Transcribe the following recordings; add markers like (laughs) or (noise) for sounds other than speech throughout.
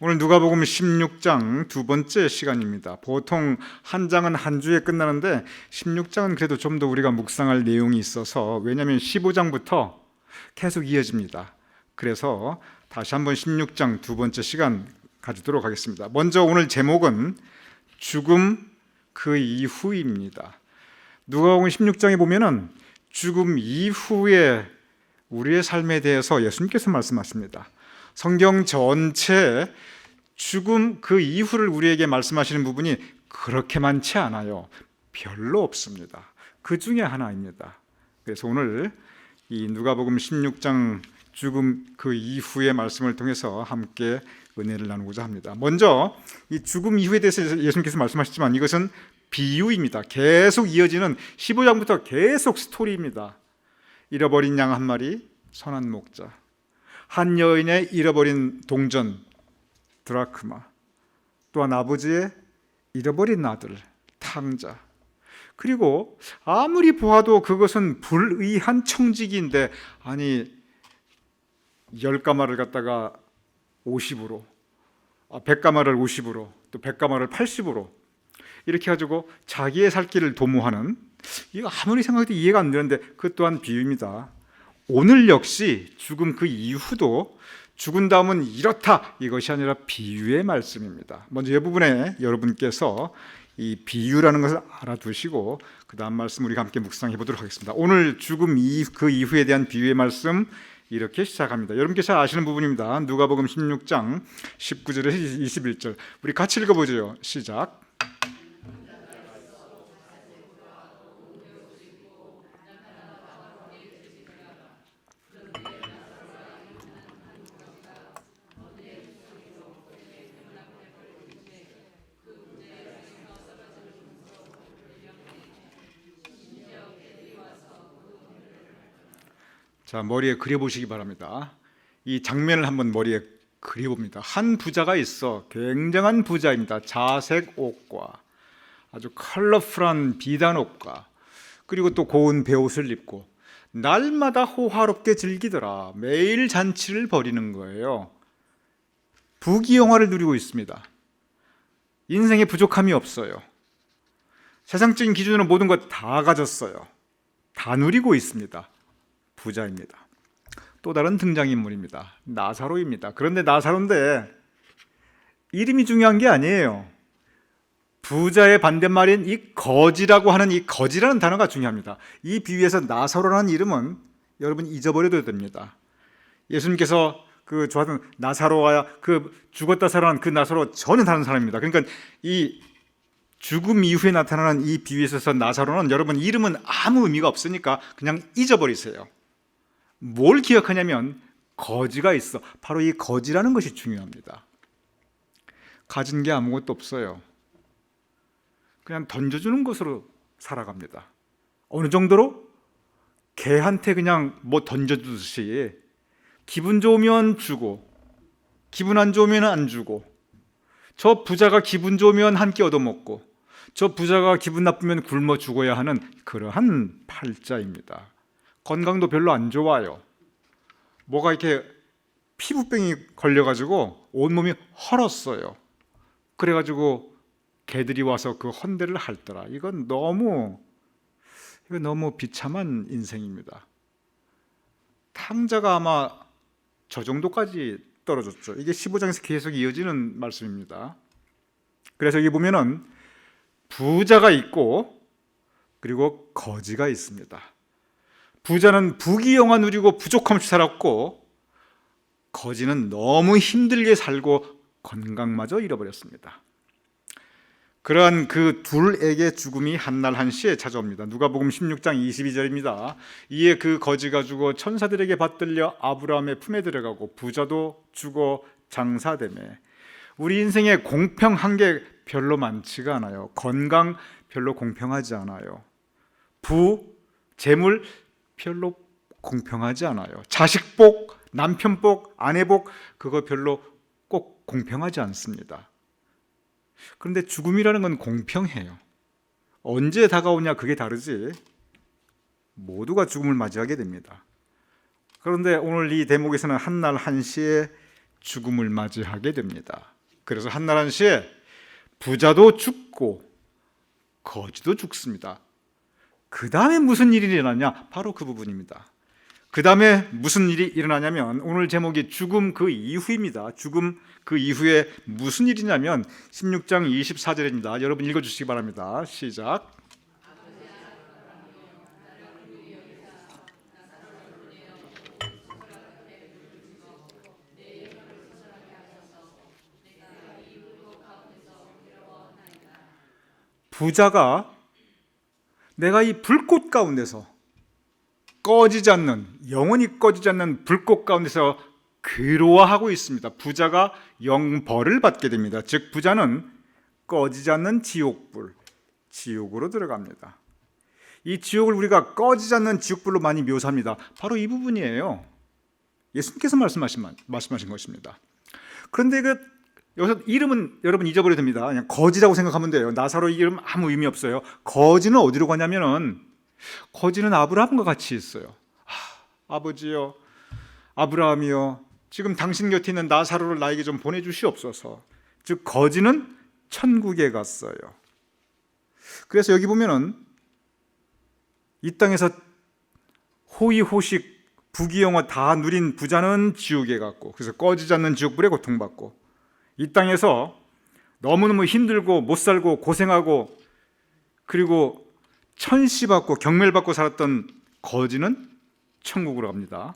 오늘 누가복음 16장 두 번째 시간입니다. 보통 한 장은 한 주에 끝나는데 16장은 그래도 좀 더 우리가 묵상할 내용이 있어서 왜냐하면 15장부터 계속 이어집니다. 그래서 다시 한번 16장 두 번째 시간 가지도록 하겠습니다. 먼저 오늘 제목은 죽음 그 이후입니다. 누가복음 16장에 보면은 죽음 이후에 우리의 삶에 대해서 예수님께서 말씀하십니다. 성경 전체 죽음 그 이후를 우리에게 말씀하시는 부분이 그렇게 많지 않아요. 별로 없습니다. 그 중에 하나입니다. 그래서 오늘 이 누가복음 16장 죽음 그 이후의 말씀을 통해서 함께 은혜를 나누고자 합니다. 먼저 이 죽음 이후에 대해서 예수님께서 말씀하셨지만 이것은 비유입니다. 계속 이어지는 15장부터 계속 스토리입니다. 잃어버린 양 한 마리, 선한 목자, 한 여인의 잃어버린 동전 드라크마, 또한 아버지의 잃어버린 아들 탕자. 그리고 아무리 보아도 그것은 불의한 청지기인데 아니 열 가마를 갖다가 50으로, 아, 100가마를 50으로, 또 100가마를 80으로 이렇게 가지고 자기의 살 길을 도모하는 이거 아무리 생각해도 이해가 안 되는데 그 또한 비유입니다. 오늘 역시 죽음 그 이후도 죽은 다음은 이렇다 이것이 아니라 비유의 말씀입니다. 먼저 이 부분에 여러분께서 이 비유라는 것을 알아두시고 그 다음 말씀 우리가 함께 묵상해 보도록 하겠습니다. 오늘 죽음 이, 그 이후에 대한 비유의 말씀 이렇게 시작합니다. 여러분께서 아시는 부분입니다. 누가복음 16장 19절에서 21절 우리 같이 읽어보죠. 시작. 자, 머리에 그려보시기 바랍니다. 이 장면을 한번 머리에 그려봅니다. 한 부자가 있어 굉장한 부자입니다. 자색 옷과 아주 컬러풀한 비단 옷과 그리고 또 고운 베옷을 입고 날마다 호화롭게 즐기더라. 매일 잔치를 벌이는 거예요. 부귀영화를 누리고 있습니다. 인생에 부족함이 없어요. 세상적인 기준으로 모든 것 다 가졌어요. 다 누리고 있습니다. 부자입니다. 또 다른 등장인물입니다. 나사로입니다. 그런데 나사로인데 이름이 중요한 게 아니에요. 부자의 반대말인 이 거지라고 하는 이 거지라는 단어가 중요합니다. 이 비유에서 나사로라는 이름은 여러분 잊어버려도 됩니다. 예수님께서 그 좋아하던 나사로와 그 죽었다 살아난 그 나사로 전혀 다른 사람입니다. 그러니까 이 죽음 이후에 나타나는 이 비유에서 나사로는 여러분 이름은 아무 의미가 없으니까 그냥 잊어버리세요. 뭘 기억하냐면 거지가 있어. 바로 이 거지라는 것이 중요합니다. 가진 게 아무것도 없어요. 그냥 던져주는 것으로 살아갑니다. 어느 정도로? 개한테 그냥 뭐 던져주듯이 기분 좋으면 주고 기분 안 좋으면 안 주고 저 부자가 기분 좋으면 한 끼 얻어먹고 저 부자가 기분 나쁘면 굶어 죽어야 하는 그러한 팔자입니다. 건강도 별로 안 좋아요. 뭐가 이렇게 피부병이 걸려가지고 온몸이 헐었어요. 그래가지고 개들이 와서 그 헌대를 핥더라. 이건 너무 이거 너무 비참한 인생입니다. 탕자가 아마 저 정도까지 떨어졌죠. 이게 15장에서 계속 이어지는 말씀입니다. 그래서 여기 보면은 부자가 있고 그리고 거지가 있습니다. 부자는 부귀영화 누리고 부족함 없이 살았고 거지는 너무 힘들게 살고 건강마저 잃어버렸습니다. 그러한 그 둘에게 죽음이 한날 한시에 찾아옵니다. 누가복음 16장 22절입니다. 이에 그 거지가 죽어 천사들에게 받들려 아브라함의 품에 들어가고 부자도 죽어 장사되매 우리 인생에 공평한 게 별로 많지가 않아요. 건강 별로 공평하지 않아요. 부, 재물 별로 공평하지 않아요. 자식 복, 남편 복, 아내 복 그거 별로 꼭 공평하지 않습니다. 그런데 죽음이라는 건 공평해요. 언제 다가오냐 그게 다르지. 모두가 죽음을 맞이하게 됩니다. 그런데 오늘 이 대목에서는 한날 한시에 죽음을 맞이하게 됩니다. 그래서 한나란 시에 부자도 죽고 거지도 죽습니다. 그 다음에 무슨 일이 일어나냐? 바로 그 부분입니다. 그 다음에 무슨 일이 일어나냐면 오늘 제목이 죽음 그 이후입니다. 죽음 그 이후에 무슨 일이냐면 16장 24절입니다. 여러분 읽어주시기 바랍니다. 시작. 부자가 내가 이 불꽃 가운데서 꺼지지 않는 영원히 꺼지지 않는 불꽃 가운데서 괴로워하고 있습니다. 부자가 영벌을 받게 됩니다. 즉 부자는 꺼지지 않는 지옥불, 지옥으로 들어갑니다. 이 지옥을 우리가 꺼지지 않는 지옥불로 많이 묘사합니다. 바로 이 부분이에요. 예수님께서 말씀하신 말씀하신 것입니다. 그런데 그 여기서 이름은 여러분 잊어버려도 됩니다. 그냥 거지라고 생각하면 돼요. 나사로 이름 아무 의미 없어요. 거지는 어디로 가냐면은 거지는 아브라함과 같이 있어요. 아, 아버지요, 아브라함이요. 지금 당신 곁에 있는 나사로를 나에게 좀 보내주시옵소서. 즉 거지는 천국에 갔어요. 그래서 여기 보면은 이 땅에서 호의호식 부귀영화 다 누린 부자는 지옥에 갔고 그래서 꺼지지 않는 지옥불에 고통받고 이 땅에서 너무너무 힘들고 못 살고 고생하고 그리고 천시받고 경멸받고 살았던 거지는 천국으로 갑니다.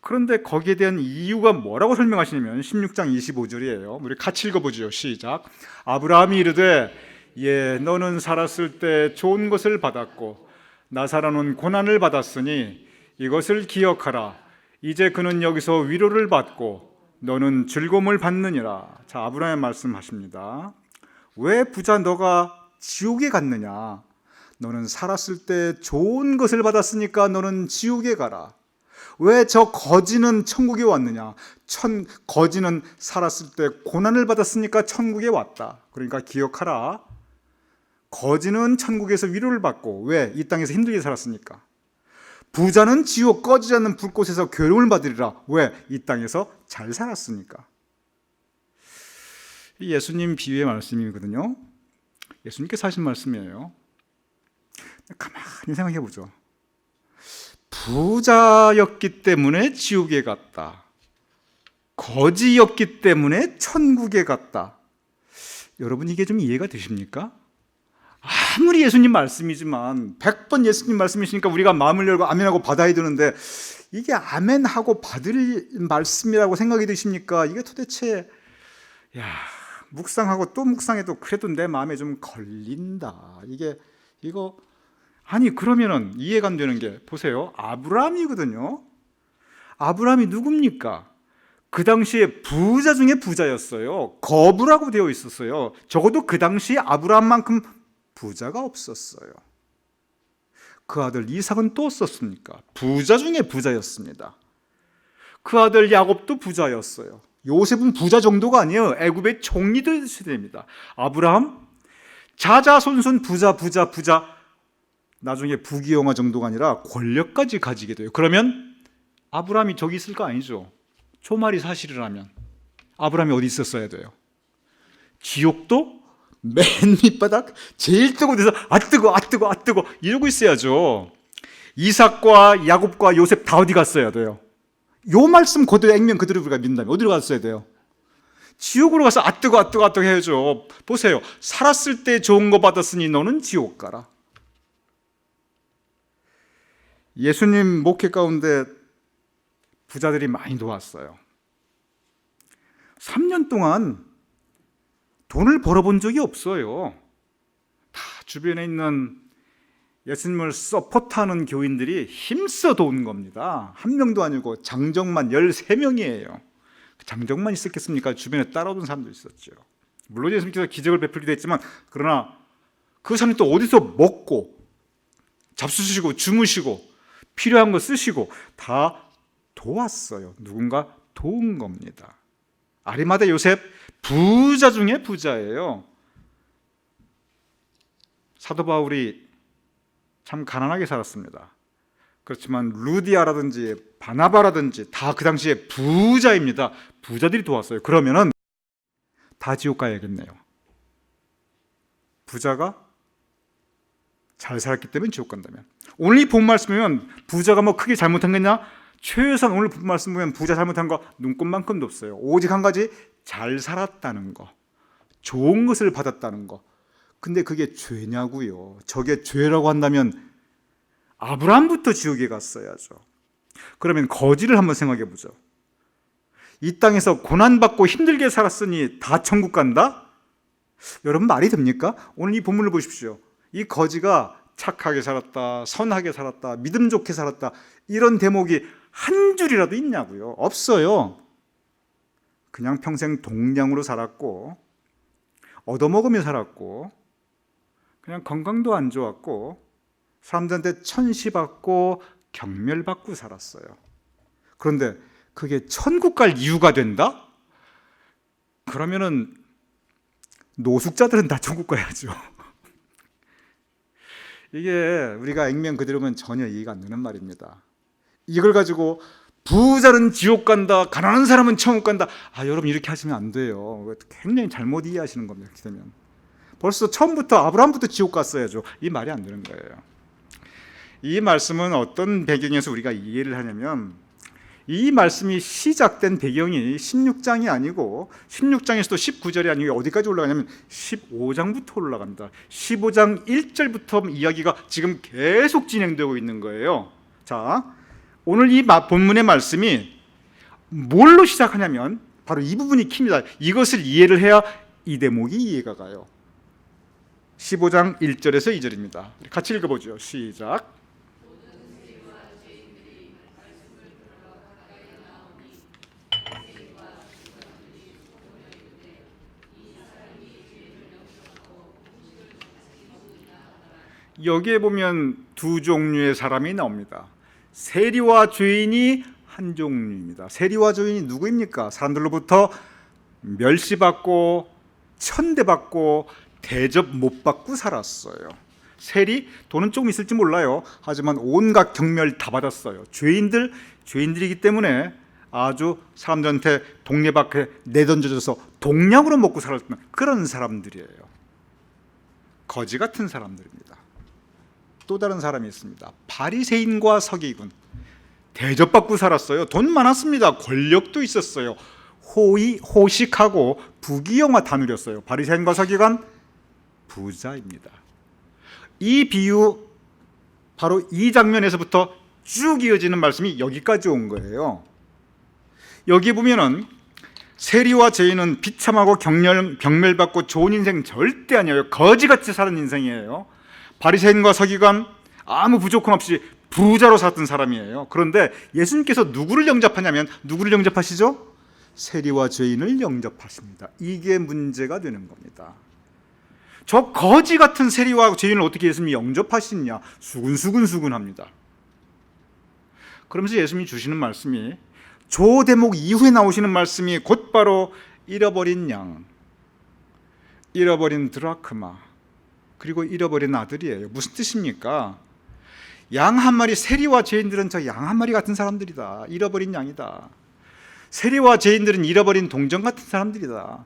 그런데 거기에 대한 이유가 뭐라고 설명하시냐면 16장 25절이에요. 우리 같이 읽어보죠. 시작. 아브라함이 이르되 예 너는 살았을 때 좋은 것을 받았고 나사로는 고난을 받았으니 이것을 기억하라. 이제 그는 여기서 위로를 받고 너는 즐거움을 받느니라. 자, 아브라함 말씀하십니다. 왜 부자 너가 지옥에 갔느냐? 너는 살았을 때 좋은 것을 받았으니까 너는 지옥에 가라. 왜 저 거지는 천국에 왔느냐? 천 거지는 살았을 때 고난을 받았으니까 천국에 왔다. 그러니까 기억하라. 거지는 천국에서 위로를 받고 왜 이 땅에서 힘들게 살았으니까. 부자는 지옥 꺼지지 않는 불꽃에서 괴로움을 받으리라. 왜? 이 땅에서 잘 살았으니까. 예수님 비유의 말씀이거든요. 예수님께서 하신 말씀이에요. 가만히 생각해 보죠. 부자였기 때문에 지옥에 갔다. 거지였기 때문에 천국에 갔다. 여러분 이게 좀 이해가 되십니까? 아무리 예수님 말씀이지만 100번 예수님 말씀이시니까 우리가 마음을 열고 아멘하고 받아야 되는데 이게 아멘하고 받을 말씀이라고 생각이 드십니까? 이게 도대체 야 묵상하고 또 묵상해도 그래도 내 마음에 좀 걸린다. 이게 이거 아니 그러면은 이해가 안 되는 게 보세요. 아브라함이거든요. 아브라함이 누굽니까? 그 당시에 부자 중에 부자였어요. 거부라고 되어 있었어요. 적어도 그 당시에 아브라함만큼 부자가 없었어요. 그 아들 이삭은 또 썼습니까? 부자 중에 부자였습니다. 그 아들 야곱도 부자였어요. 요셉은 부자 정도가 아니에요. 애굽의 총리들 세대입니다. 아브라함 자자손손 부자 부자 부자 나중에 부귀영화 정도가 아니라 권력까지 가지게 돼요. 그러면 아브라함이 저기 있을 거 아니죠? 초말이 사실이라면 아브라함이 어디 있었어야 돼요? 지옥도 맨 밑바닥 제일 뜨고 돼서 아 뜨거 아 뜨거 아 뜨거 이러고 있어야죠. 이삭과 야곱과 요셉 다 어디 갔어야 돼요? 요 말씀 그대로 액면 그대로 우리가 믿는다면 어디로 갔어야 돼요? 지옥으로 가서 아 뜨거 아 뜨거 아 뜨거 해야죠. 보세요. 살았을 때 좋은 거 받았으니 너는 지옥 가라. 예수님 목회 가운데 부자들이 많이 도왔어요. 3년 동안 돈을 벌어본 적이 없어요. 다 주변에 있는 예수님을 서포트하는 교인들이 힘써 도운 겁니다. 한 명도 아니고 장정만 13명이에요. 장정만 있었겠습니까? 주변에 따라오던 사람도 있었죠. 물론 예수님께서 기적을 베풀기도 했지만 그러나 그 사람이 또 어디서 먹고 잡수시고 주무시고 필요한 거 쓰시고 다 도왔어요. 누군가 도운 겁니다. 아리마다 요셉 부자 중에 부자예요. 사도 바울이 참 가난하게 살았습니다. 그렇지만 루디아라든지 바나바라든지 다 그 당시에 부자입니다. 부자들이 도왔어요. 그러면은 다 지옥 가야겠네요. 부자가 잘 살았기 때문에 지옥 간다면 오늘 이 본 말씀이면 부자가 뭐 크게 잘못한 거냐? 최소한 오늘 본 말씀 보면 부자 잘못한 거 눈꼽만큼도 없어요. 오직 한 가지 잘 살았다는 거, 좋은 것을 받았다는 거. 근데 그게 죄냐고요? 저게 죄라고 한다면 아브라함부터 지옥에 갔어야죠. 그러면 거지를 한번 생각해 보죠. 이 땅에서 고난받고 힘들게 살았으니 다 천국 간다? 여러분 말이 됩니까? 오늘 이 본문을 보십시오. 이 거지가 착하게 살았다, 선하게 살았다, 믿음 좋게 살았다 이런 대목이 한 줄이라도 있냐고요? 없어요. 그냥 평생 동량으로 살았고 얻어먹으며 살았고 그냥 건강도 안 좋았고 사람들한테 천시받고 경멸받고 살았어요. 그런데 그게 천국 갈 이유가 된다? 그러면은 노숙자들은 다 천국 가야죠. (laughs) 이게 우리가 액면 그대로면 전혀 이해가 안 되는 말입니다. 이걸 가지고 부자는 지옥 간다, 가난한 사람은 천국 간다. 아, 여러분 이렇게 하시면 안 돼요. 굉장히 잘못 이해하시는 겁니다. 이렇게 되면. 벌써 처음부터 아브라함부터 지옥 갔어야죠. 이 말이 안 되는 거예요. 이 말씀은 어떤 배경에서 우리가 이해를 하냐면 이 말씀이 시작된 배경이 16장이 아니고 16장에서도 19절이 아니고 어디까지 올라가냐면 15장부터 올라갑니다. 15장 1절부터 이야기가 지금 계속 진행되고 있는 거예요. 자, 오늘 이 마- 본문의 말씀이 뭘로 시작하냐면 바로 이 부분이 킵니다. 이것을 이해를 해야 이 대목이 이해가 가요. 15장 1절에서 2절입니다. 같이 읽어보죠. 시작. 여기에 보면 두 종류의 사람이 나옵니다. 세리와 죄인이 한 종류입니다. 세리와 죄인이 누구입니까? 사람들로부터 멸시받고 천대받고 대접 못 받고 살았어요. 세리 돈은 조금 있을지 몰라요. 하지만 온갖 경멸 다 받았어요. 죄인들 죄인들이기 때문에 아주 사람들한테 동네 밖에 내던져져서 동량으로 먹고 살았던 그런 사람들이에요. 거지 같은 사람들입니다. 또 다른 사람이 있습니다. 바리새인과 서기군 대접받고 살았어요. 돈 많았습니다. 권력도 있었어요. 호의 호식하고 부귀영화 다 누렸어요. 바리새인과 서기관 부자입니다. 이 비유 바로 이 장면에서부터 쭉 이어지는 말씀이 여기까지 온 거예요. 여기 보면은 세리와 죄인은 비참하고 경멸, 경멸받고 좋은 인생 절대 아니에요. 거지같이 사는 인생이에요. 바리새인과 서기관 아무 부족함 없이 부자로 살았던 사람이에요. 그런데 예수님께서 누구를 영접하냐면 누구를 영접하시죠? 세리와 죄인을 영접하십니다. 이게 문제가 되는 겁니다. 저 거지 같은 세리와 죄인을 어떻게 예수님이 영접하시냐? 수근수근수근합니다. 그러면서 예수님이 주시는 말씀이 조 대목 이후에 나오시는 말씀이 곧바로 잃어버린 양, 잃어버린 드라크마, 그리고 잃어버린 아들이에요. 무슨 뜻입니까? 양 한 마리 세리와 죄인들은 저 양 한 마리 같은 사람들이다. 잃어버린 양이다. 세리와 죄인들은 잃어버린 동정 같은 사람들이다.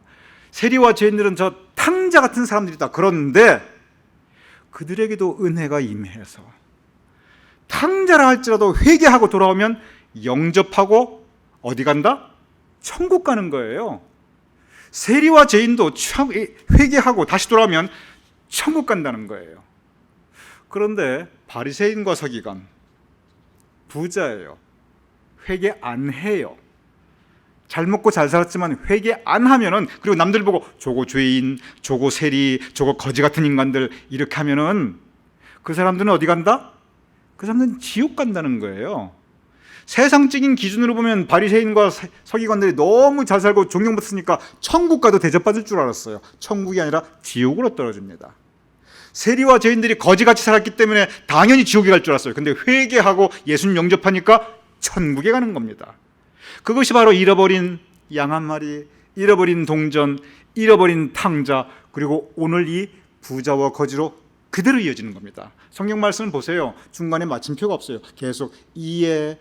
세리와 죄인들은 저 탕자 같은 사람들이다. 그런데 그들에게도 은혜가 임해서 탕자라 할지라도 회개하고 돌아오면 영접하고 어디 간다? 천국 가는 거예요. 세리와 죄인도 회개하고 다시 돌아오면 천국 간다는 거예요. 그런데 바리새인과 서기관 부자예요. 회개 안 해요. 잘 먹고 잘 살았지만 회개 안 하면은 그리고 남들 보고 저거 죄인, 저거 세리, 저거 거지 같은 인간들 이렇게 하면은 그 사람들은 어디 간다? 그 사람들은 지옥 간다는 거예요. 세상적인 기준으로 보면 바리새인과 서기관들이 너무 잘 살고 존경받았으니까 천국 가도 대접받을 줄 알았어요. 천국이 아니라 지옥으로 떨어집니다. 세리와 죄인들이 거지같이 살았기 때문에 당연히 지옥에 갈 줄 알았어요. 근데 회개하고 예수님 영접하니까 천국에 가는 겁니다. 그것이 바로 잃어버린 양 한 마리, 잃어버린 동전, 잃어버린 탕자, 그리고 오늘 이 부자와 거지로 그대로 이어지는 겁니다. 성경 말씀을 보세요. 중간에 마침표가 없어요. 계속 이에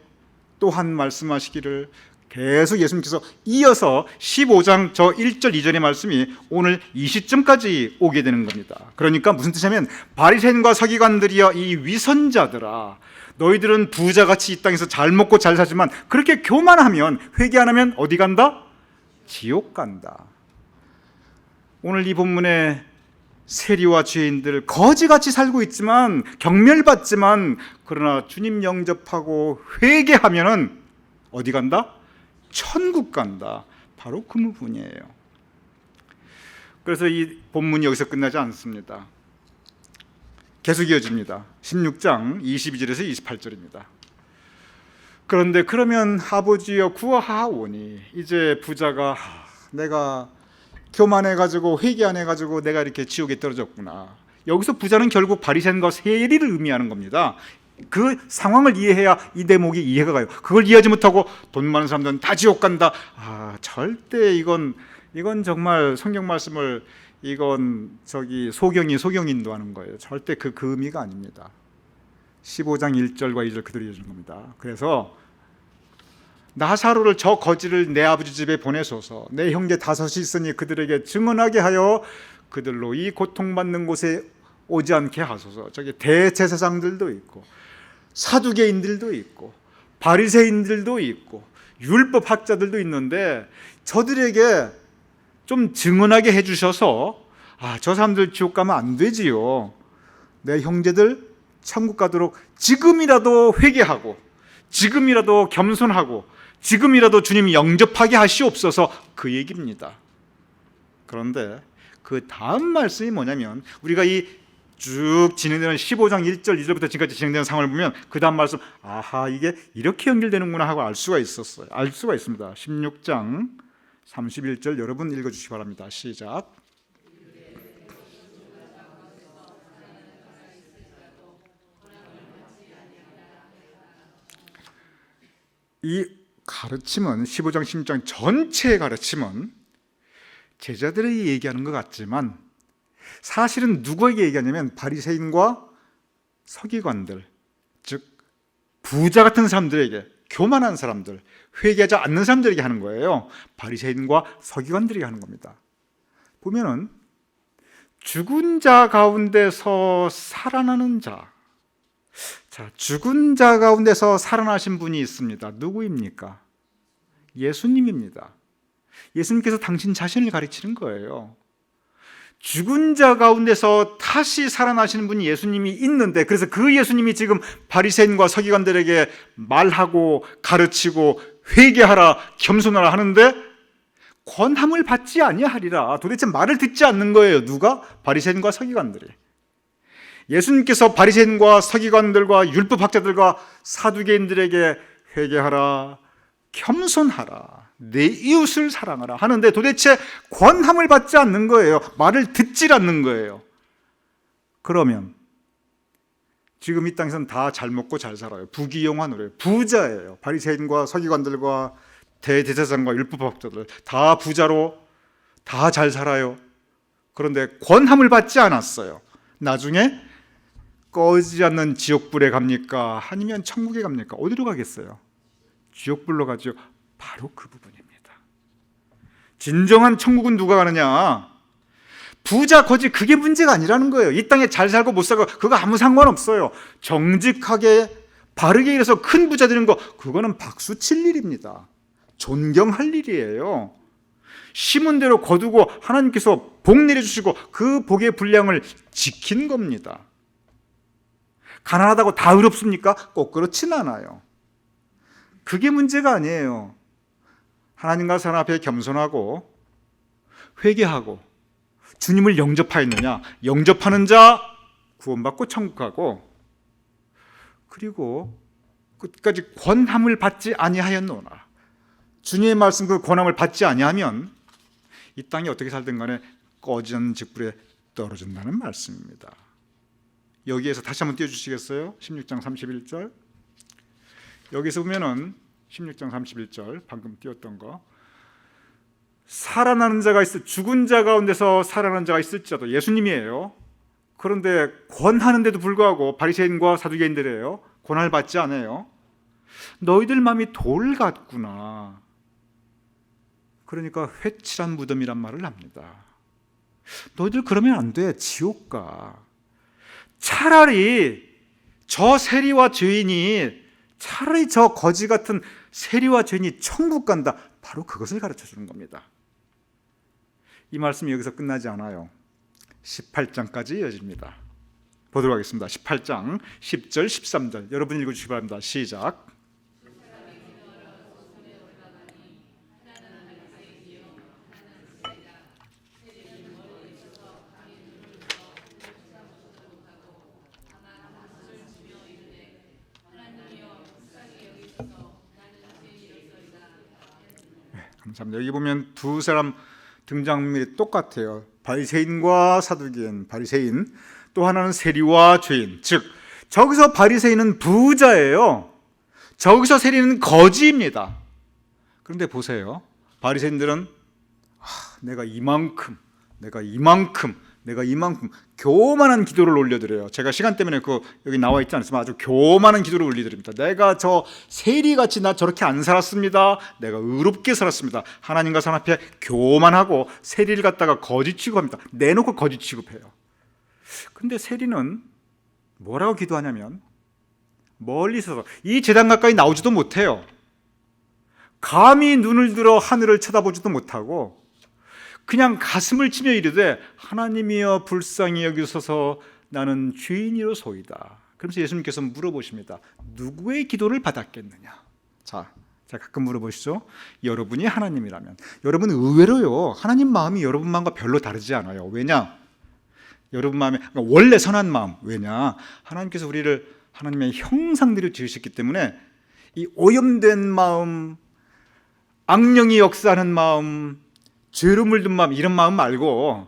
또한 말씀하시기를 계속 예수님께서 이어서 15장 저 1절 2절의 말씀이 오늘 이 시점까지 오게 되는 겁니다. 그러니까 무슨 뜻이냐면 바리새인과 서기관들이여 이 위선자들아 너희들은 부자같이 이 땅에서 잘 먹고 잘 사지만 그렇게 교만하면 회개 안 하면 어디 간다? 지옥 간다. 오늘 이 본문에 세리와 죄인들 거지같이 살고 있지만 경멸받지만 그러나 주님 영접하고 회개하면은 어디 간다? 천국 간다. 바로 그 부분이에요. 그래서 이 본문이 여기서 끝나지 않습니다. 계속 이어집니다. 16장 22절에서 28절입니다. 그런데 그러면 아버지여 구하오니 이제 부자가 하, 내가 교만해 가지고 회개 안 해 가지고 내가 이렇게 지옥에 떨어졌구나. 여기서 부자는 결국 바리새인과 세리를 의미하는 겁니다. 그 상황을 이해해야 이 대목이 이해가 가요. 그걸 이해하지 못하고 돈 많은 사람들은 다 지옥 간다. 아, 절대 이건 이건 정말 성경 말씀을 이건 저기 소경이 소경인도 하는 거예요. 절대 그, 그 의미가 아닙니다. 15장 1절과 2절 그대로 이어지는 겁니다. 그래서 나사로를 저 거지를 내 아버지 집에 보내소서. 내 형제 다섯이 있으니 그들에게 증언하게 하여 그들로 이 고통받는 곳에 오지 않게 하소서. 저기 대제사장들도 있고 사두개인들도 있고 바리새인들도 있고 율법 학자들도 있는데 저들에게 좀 증언하게 해주셔서 아 저 사람들 지옥 가면 안 되지요. 내 형제들 천국 가도록 지금이라도 회개하고 지금이라도 겸손하고 지금이라도 주님 영접하게 하시옵소서 그 얘기입니다. 그런데 그 다음 말씀이 뭐냐면 우리가 이 쭉 진행되는 15장 1절 2절부터 지금까지 진행되는 상황을 보면 그 다음 말씀 아하 이게 이렇게 연결되는구나 하고 알 수가 있었어요. 알 수가 있습니다. 16장 31절 여러분 읽어 주시기 바랍니다. 시작. 이 가르침은 15장 16장 전체의 가르침은 제자들에게 얘기하는 것 같지만 사실은 누구에게 얘기하냐면 바리새인과 서기관들 즉 부자 같은 사람들에게 교만한 사람들 회개하지 않는 사람들에게 하는 거예요. 바리새인과 서기관들에게 하는 겁니다. 보면은 죽은 자 가운데서 살아나는 자 자, 죽은 자 가운데서 살아나신 분이 있습니다. 누구입니까? 예수님입니다. 예수님께서 당신 자신을 가르치는 거예요. 죽은 자 가운데서 다시 살아나시는 분이 예수님이 있는데 그래서 그 예수님이 지금 바리새인과 서기관들에게 말하고 가르치고 회개하라 겸손하라 하는데 권함을 받지 아니하리라. 도대체 말을 듣지 않는 거예요. 누가? 바리새인과 서기관들이. 예수님께서 바리새인과 서기관들과 율법 학자들과 사두개인들에게 회개하라, 겸손하라, 내 이웃을 사랑하라 하는데 도대체 권함을 받지 않는 거예요. 말을 듣질 않는 거예요. 그러면 지금 이 땅에서는 다 잘 먹고 잘 살아요. 부귀영화 노래 부자예요. 바리새인과 서기관들과 대제사장과 율법학자들 다 부자로 다 잘 살아요. 그런데 권함을 받지 않았어요. 나중에 꺼지지 않는 지옥불에 갑니까? 아니면 천국에 갑니까? 어디로 가겠어요? 지옥불로 가죠. 바로 그 부분입니다. 진정한 천국은 누가 가느냐? 부자 거지 그게 문제가 아니라는 거예요. 이 땅에 잘 살고 못 살고 그거 아무 상관없어요. 정직하게 바르게 일해서 큰 부자 되는 거 그거는 박수 칠 일입니다. 존경할 일이에요. 심은 대로 거두고 하나님께서 복 내려주시고 그 복의 분량을 지킨 겁니다. 가난하다고 다 의롭습니까? 꼭 그렇진 않아요. 그게 문제가 아니에요. 하나님과 사람 앞에 겸손하고 회개하고 주님을 영접하였느냐? 영접하는 자 구원받고 천국 가고 그리고 끝까지 권함을 받지 아니하였노라. 주님의 말씀 그 권함을 받지 아니하면 이 땅이 어떻게 살든 간에 꺼지는 직불에 떨어진다는 말씀입니다. 여기에서 다시 한번 띄워 주시겠어요? 16장 31절. 여기서 보면은 16장 31절 방금 띄웠던 거 살아나는 자가 있을 죽은 자 가운데서 살아나는 자가 있을지라도 예수님이에요. 그런데 권하는데도 불구하고 바리새인과 사두개인들이에요. 권한을 받지 않아요. 너희들 마음이 돌 같구나. 그러니까 회칠한 무덤이란 말을 합니다. 너희들 그러면 안 돼. 지옥 가. 차라리 저 세리와 죄인이 차라리 저 거지 같은 세리와 죄인이 천국 간다. 바로 그것을 가르쳐 주는 겁니다. 이 말씀이 여기서 끝나지 않아요. 18장까지 이어집니다. 보도록 하겠습니다. 18장 10절 13절 여러분 읽어 주시기 바랍니다. 시작. 여기 보면 두 사람 등장인물이 똑같아요. 바리새인과 사두개인, 바리새인. 또 하나는 세리와 죄인. 즉 저기서 바리새인은 부자예요. 저기서 세리는 거지입니다. 그런데 보세요. 바리새인들은 아, 내가 이만큼, 내가 이만큼, 내가 이만큼 교만한 기도를 올려드려요. 제가 시간 때문에 그 여기 나와 있지 않지만 아주 교만한 기도를 올려드립니다. 내가 저 세리같이 나 저렇게 안 살았습니다. 내가 의롭게 살았습니다. 하나님과 사람 앞에 교만하고 세리를 갖다가 거짓 취급합니다. 내놓고 거짓 취급해요. 근데 세리는 뭐라고 기도하냐면 멀리서 이 재단 가까이 나오지도 못해요. 감히 눈을 들어 하늘을 쳐다보지도 못하고 그냥 가슴을 치며 이르되 하나님이여 불쌍히 여기소서 나는 죄인이로소이다. 그러면서 예수님께서 물어보십니다. 누구의 기도를 받았겠느냐? 자, 자 가끔 물어보시죠. 여러분이 하나님이라면 여러분 의외로요 하나님 마음이 여러분 마음과 별로 다르지 않아요. 왜냐? 여러분 마음에 그러니까 원래 선한 마음 왜냐? 하나님께서 우리를 하나님의 형상대로 지으셨기 때문에 이 오염된 마음, 악령이 역사하는 마음, 죄로 물든 마음 이런 마음 말고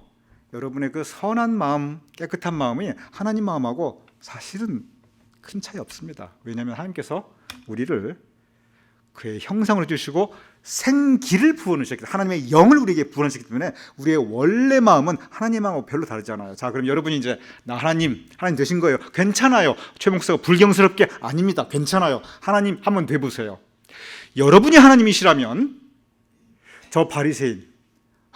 여러분의 그 선한 마음, 깨끗한 마음이 하나님 마음하고 사실은 큰 차이 없습니다. 왜냐하면 하나님께서 우리를 그의 형상으로 주시고 생기를 부어주셨기 때문에 하나님의 영을 우리에게 부어주셨기 때문에 우리의 원래 마음은 하나님하고 별로 다르지 않아요. 자, 그럼 여러분이 이제 나 하나님, 하나님 되신 거예요. 괜찮아요. 최 목사가 불경스럽게 아닙니다. 괜찮아요. 하나님 한번 돼보세요. 여러분이 하나님이시라면 저 바리새인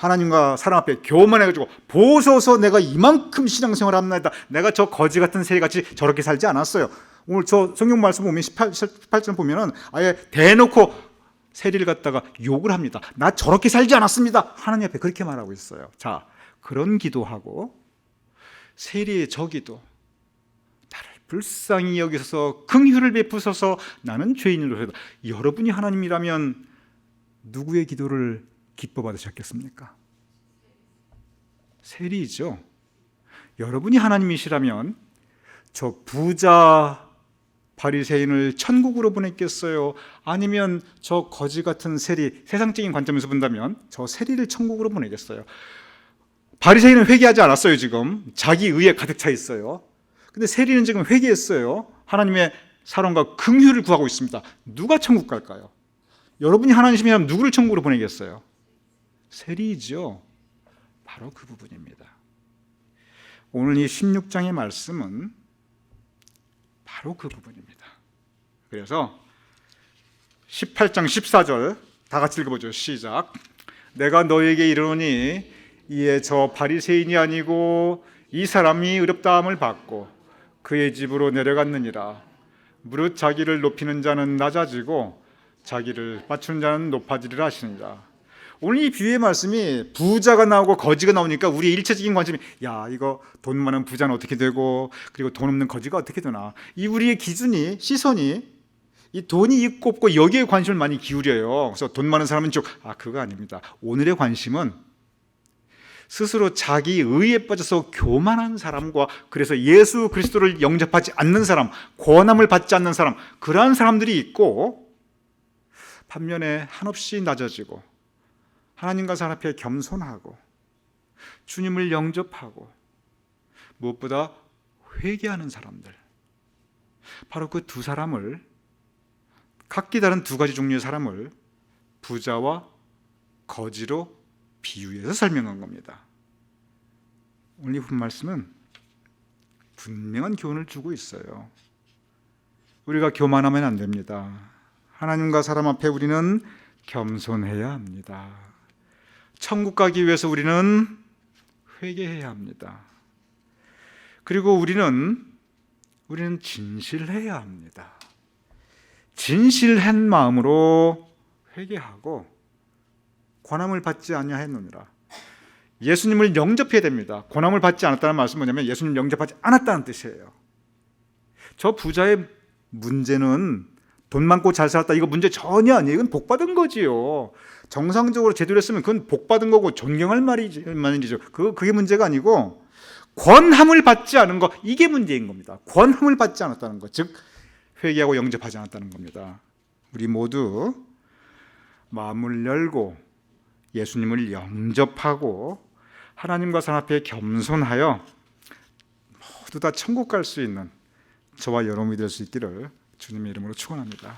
하나님과 사람 앞에 교만 해가지고 보소서 내가 이만큼 신앙생활 합니다. 내가 저 거지 같은 세리같이 저렇게 살지 않았어요. 오늘 저 성경 말씀 보면 18, 18절 보면은 아예 대놓고 세리를 갖다가 욕을 합니다. 나 저렇게 살지 않았습니다. 하나님 앞에 그렇게 말하고 있어요. 자, 그런 기도하고 세리의 저 기도 나를 불쌍히 여기서 긍휼을 베푸소서 나는 죄인으로 해도 여러분이 하나님이라면 누구의 기도를 기뻐 받으셨겠습니까? 세리죠. 여러분이 하나님이시라면 저 부자 바리새인을 천국으로 보냈겠어요? 아니면 저 거지 같은 세리 세상적인 관점에서 본다면 저 세리를 천국으로 보내겠어요? 바리새인은 회개하지 않았어요 지금 자기 의에 가득 차 있어요. 근데 세리는 지금 회개했어요. 하나님의 사랑과 긍휼을 구하고 있습니다. 누가 천국 갈까요? 여러분이 하나님이라면 누구를 천국으로 보내겠어요? 세리이죠. 바로 그 부분입니다. 오늘 이 16장의 말씀은 바로 그 부분입니다. 그래서 18장 14절 다 같이 읽어보죠. 시작. 내가 너에게 이르노니 이에 저 바리새인이 아니고 이 사람이 의롭다함을 받고 그의 집으로 내려갔느니라. 무릇 자기를 높이는 자는 낮아지고 자기를 맞추는 자는 높아지리라 하시니라. 오늘 이 비유의 말씀이 부자가 나오고 거지가 나오니까 우리의 일차적인 관심이 야 이거 돈 많은 부자는 어떻게 되고 그리고 돈 없는 거지가 어떻게 되나 이 우리의 기준이 시선이 이 돈이 있고 없고 여기에 관심을 많이 기울여요. 그래서 돈 많은 사람은 쭉아 그거 아닙니다. 오늘의 관심은 스스로 자기 의에 빠져서 교만한 사람과 그래서 예수 그리스도를 영접하지 않는 사람, 권함을 받지 않는 사람, 그러한 사람들이 있고 반면에 한없이 낮아지고 하나님과 사람 앞에 겸손하고 주님을 영접하고 무엇보다 회개하는 사람들 바로 그 두 사람을 각기 다른 두 가지 종류의 사람을 부자와 거지로 비유해서 설명한 겁니다. 오늘 이 말씀은 분명한 교훈을 주고 있어요. 우리가 교만하면 안 됩니다. 하나님과 사람 앞에 우리는 겸손해야 합니다. 천국 가기 위해서 우리는 회개해야 합니다. 그리고 우리는 우리는 진실해야 합니다. 진실한 마음으로 회개하고 권함을 받지 아니하였느니라. 예수님을 영접해야 됩니다. 권함을 받지 않았다는 말씀은 뭐냐면 예수님 영접하지 않았다는 뜻이에요. 저 부자의 문제는 돈 많고 잘 살았다 이거 문제 전혀 아니에요. 이건 복 받은 거지요. 정상적으로 제대로 했으면 그건 복 받은 거고 존경할 말이지 말이죠. 그 그게 문제가 아니고 권함을 받지 않은 거 이게 문제인 겁니다. 권함을 받지 않았다는 것, 즉 회개하고 영접하지 않았다는 겁니다. 우리 모두 마음을 열고 예수님을 영접하고 하나님과 사람 앞에 겸손하여 모두 다 천국 갈 수 있는 저와 여러분이 될 수 있기를 주님의 이름으로 축원합니다.